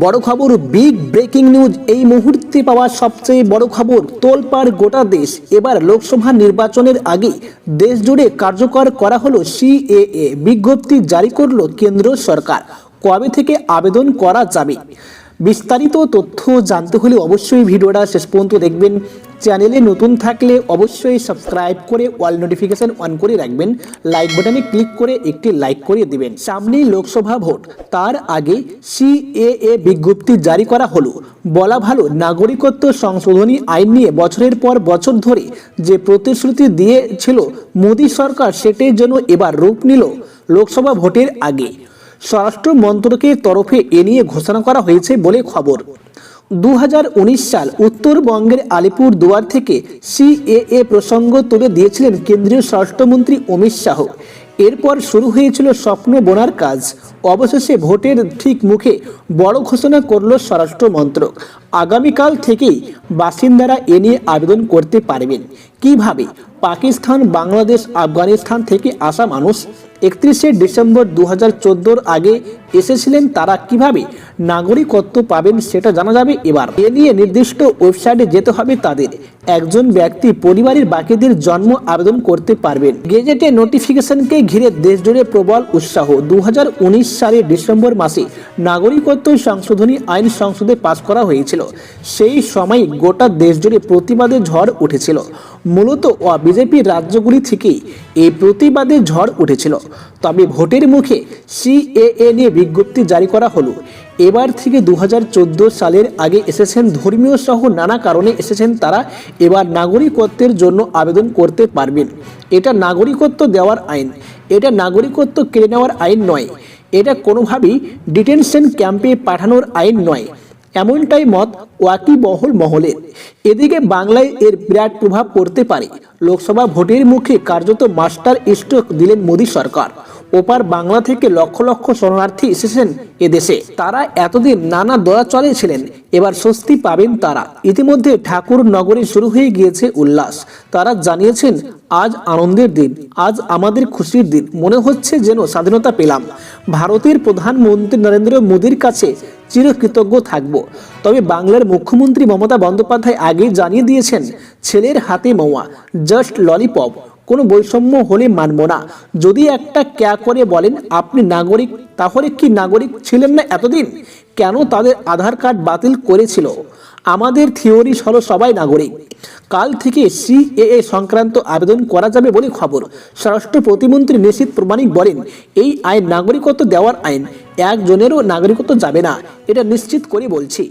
বড় খবর big breaking news এই মুহূর্তে পাওয়া সবচেয়ে বড় খবর, তোলপাড় গোটা দেশ। এবার লোকসভা নির্বাচনের আগে দেশ জুড়ে কার্যকর করা হলো সিএএ বিজ্ঞপ্তি জারি করল কেন্দ্র সরকার। কবে থেকে আবেদন করা যাবে? বিস্তারিত তথ্য জানতে হলে অবশ্যই ভিডিওটা শেষ পর্যন্ত দেখবেন। চ্যানেলে নতুন থাকলে অবশ্যই সাবস্ক্রাইব করে অল নোটিফিকেশন অন করে রাখবেন। লাইক বাটনে ক্লিক করে একটি লাইক করে দিবেন। সামনেই লোকসভা ভোট, তার আগে সিএএ বিজ্ঞপ্তি জারি করা হলো। বলা ভালো, নাগরিকত্ব সংশোধনী আইন নিয়ে বছরের পর বছর ধরে যে প্রতিশ্রুতি দিয়েছিল মোদী সরকার সেটির জন্য এবার রূপ নিল। লোকসভা ভোটের আগে স্বরাষ্ট্র মন্ত্রকের তরফে এ নিয়ে ঘোষণা করা হয়েছে বলে খবর। দু হাজার উনিশ সাল উত্তরবঙ্গের আলিপুর দুয়ার থেকে সিএএ প্রসঙ্গ তুলে দিয়েছিলেন কেন্দ্রীয় স্বরাষ্ট্রমন্ত্রী অমিত শাহ। এরপর শুরু হয়েছিল স্বপ্ন বোনার কাজ। অবশেষে ভোটের ঠিক মুখে বড় ঘোষণা করল স্বরাষ্ট্র মন্ত্রক আগামীকাল থেকেই বাসিন্দারা এ নিয়ে আবেদন করতে পারবেন। কীভাবে? পাকিস্তান, বাংলাদেশ, আফগানিস্তান থেকে আসা মানুষ একত্রিশে ডিসেম্বর দু হাজার আগে এসেছিলেন তারা কীভাবে? নাগরিকত্ব পাবেন সেটা জানা যাবে এবার। এ নিয়ে নির্দিষ্ট ওয়েবসাইটে যেতে হবে তাদের। একজন ব্যক্তি পরিবারের বাকিদের জন্ম আবেদন করতে পারবেন। গেজেটে নোটিফিকেশনকে ঘিরে দেশজুড়ে প্রবল উৎসাহ। দু হাজার উনিশ সালের ডিসেম্বর মাসে নাগরিকত্ব সংশোধনী আইন সংসদে পাশ করা হয়েছিল। সেই সময় গোটা দেশ জুড়ে প্রতিবাদের ঝড় উঠেছিল। মূলত বিজেপির রাজ্যগুলি থেকেই এই প্রতিবাদের ঝড় উঠেছিল। তবে ভোটের মুখে সিএএ নিয়ে বিজ্ঞপ্তি জারি করা হলো। এবার থেকে দুহাজার চোদ্দ সালের আগে এসেছেন ধর্মীয় সহ নানা কারণে এসেছেন তারা। এবার নাগরিকত্বের জন্য আবেদন করতে পারবেন। এটা নাগরিকত্ব দেওয়ার আইন। এটা নাগরিকত্ব কেড়ে নেওয়ার আইন নয়। এটা কোনোভাবেই ডিটেনশন ক্যাম্পে পাঠানোর আইন নয়। এমনটাই মত ওয়াকিবহল মহলের এদিকে বাংলায় এর বিরাট প্রভাব পড়তে পারে। লোকসভা ভোটের মুখে কার্যত মাস্টার স্ট্রোক দিলেন মোদী সরকার। ওপার বাংলা থেকে লক্ষ লক্ষ শরণার্থী এসেছেন এদেশে। তারা এতদিন নানা দয়াচলে ছিলেন, এবার স্বস্তি পাবেন তারা। ইতিমধ্যে ঠাকুর নগরে শুরু হয়ে গিয়েছে উল্লাস। তারা জানিয়েছেন, আজ আনন্দের দিন, আজ আমাদের খুশির দিন। মনে হচ্ছে যেন স্বাধীনতা পেলাম। ভারতের প্রধানমন্ত্রী নরেন্দ্র মোদীর কাছে চিরকৃতজ্ঞ থাকব। তবে বাংলার মুখ্যমন্ত্রী মমতা বন্দ্যোপাধ্যায় আগেই জানিয়ে দিয়েছেন, ছেলের হাতে মৌয়া জাস্ট ললিপপ কোনো বৈষম্য হলে মানব না। যদি একটা ক্যা করে বলেন, আপনি নাগরিক, তাহলে কি নাগরিক ছিলেন না এতদিন? কেন তাদের আধার কার্ড বাতিল করেছিল? আমাদের থিওরি হলো সবাই নাগরিক। কাল থেকে সিএএ সংক্রান্ত আবেদন করা যাবে বলে খবর। স্বরাষ্ট্র প্রতিমন্ত্রী নিশ্চিত প্রমাণিক বলেন, এই আইন নাগরিকত্ব দেওয়ার আইন, একজনেরও নাগরিকত্ব যাবে না। এটা নিশ্চিত করে বলছি।